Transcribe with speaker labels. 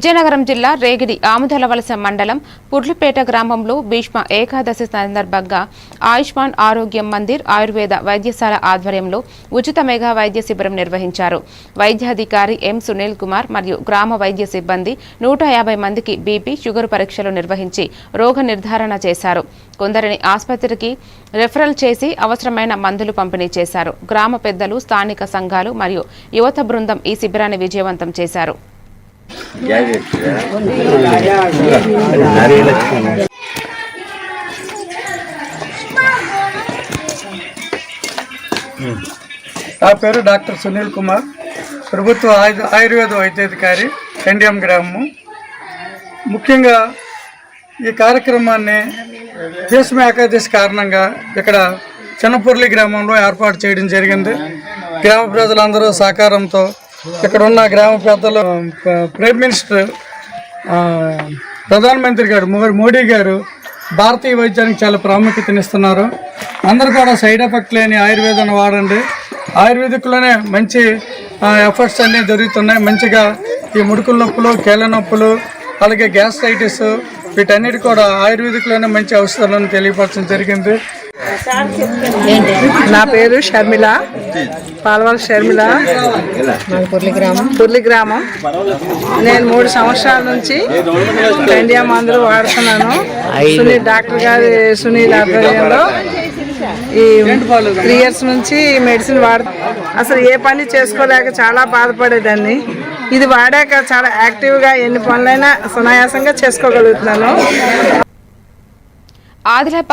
Speaker 1: విజయనగరం జిల్లా రేగిడి ఆముదలవలస మండలం పుడ్లుపేట గ్రామంలో భీష్మ ఏకాదశి సందర్భంగా ఆయుష్మాన్ ఆరోగ్యం మందిర్ ఆయుర్వేద వైద్యశాల ఆధ్వర్యంలో ఉచిత మెగా వైద్య శిబిరం నిర్వహించారు. వైద్యాధికారి ఎం సునీల్ కుమార్ మరియు గ్రామ వైద్య సిబ్బంది నూట యాభై మందికి బీపీ షుగర్ పరీక్షలు నిర్వహించి రోగ నిర్ధారణ చేశారు. కొందరిని ఆసుపత్రికి రెఫరల్ చేసి అవసరమైన మందులు పంపిణీ చేశారు. గ్రామ పెద్దలు స్థానిక సంఘాలు మరియు యువత బృందం ఈ శిబిరాన్ని విజయవంతం చేశారు.
Speaker 2: నా పేరు డాక్టర్ సునీల్ కుమార్. ప్రభుత్వ ఆయు- ఆయుర్వేద వైద్యాధికారి ఎన్డిఎం గ్రామము. ముఖ్యంగా ఈ కార్యక్రమాన్ని భీష్మ ఏకాదశి కారణంగా ఇక్కడ చిన్నపూర్లి గ్రామంలో ఏర్పాటు చేయడం జరిగింది. గ్రామ ప్రజలందరూ సహకారంతో ఇక్కడ ఉన్న గ్రామ పెద్దలు ప్రైమ్ మినిస్టర్ ప్రధానమంత్రి గారు మోడీ గారు భారతీయ వైద్యానికి చాలా ప్రాముఖ్యతనిస్తున్నారు అందరూ కూడా సైడ్ ఎఫెక్ట్ లేని ఆయుర్వేదాన్ని వాడండి. ఆయుర్వేదిక్లోనే మంచి ఎఫర్ట్స్ అన్నీ దొరుకుతున్నాయి మంచిగా ఈ ముడుకుల నొప్పులు కీళ్ళ నొప్పులు అలాగే గ్యాస్ట్రైటిస్ వీటన్నిటి కూడా ఆయుర్వేదిక్లోనే మంచి ఔషధాలను తెలియపరచడం జరిగింది.
Speaker 3: నా పేరు షర్మిల పాల్వాల షర్మిల. పుర్లి గ్రామం. పుర్లి గ్రామం నేను మూడు సంవత్సరాల నుంచి ఇండియా మందులు వాడుతున్నాను. సునీల్ డాక్టర్ గారి సునీల్ ఆధ్వర్యంలో ఈ త్రీ ఇయర్స్ నుంచి మెడిసిన్ వాడు అసలు ఏ పని చేసుకోలేక చాలా బాధపడేదాన్ని. ఇది వాడాక చాలా యాక్టివ్గా ఎన్ని పనులైనా సునాయాసంగా చేసుకోగలుగుతున్నాను.
Speaker 1: ఆదిలాబాద్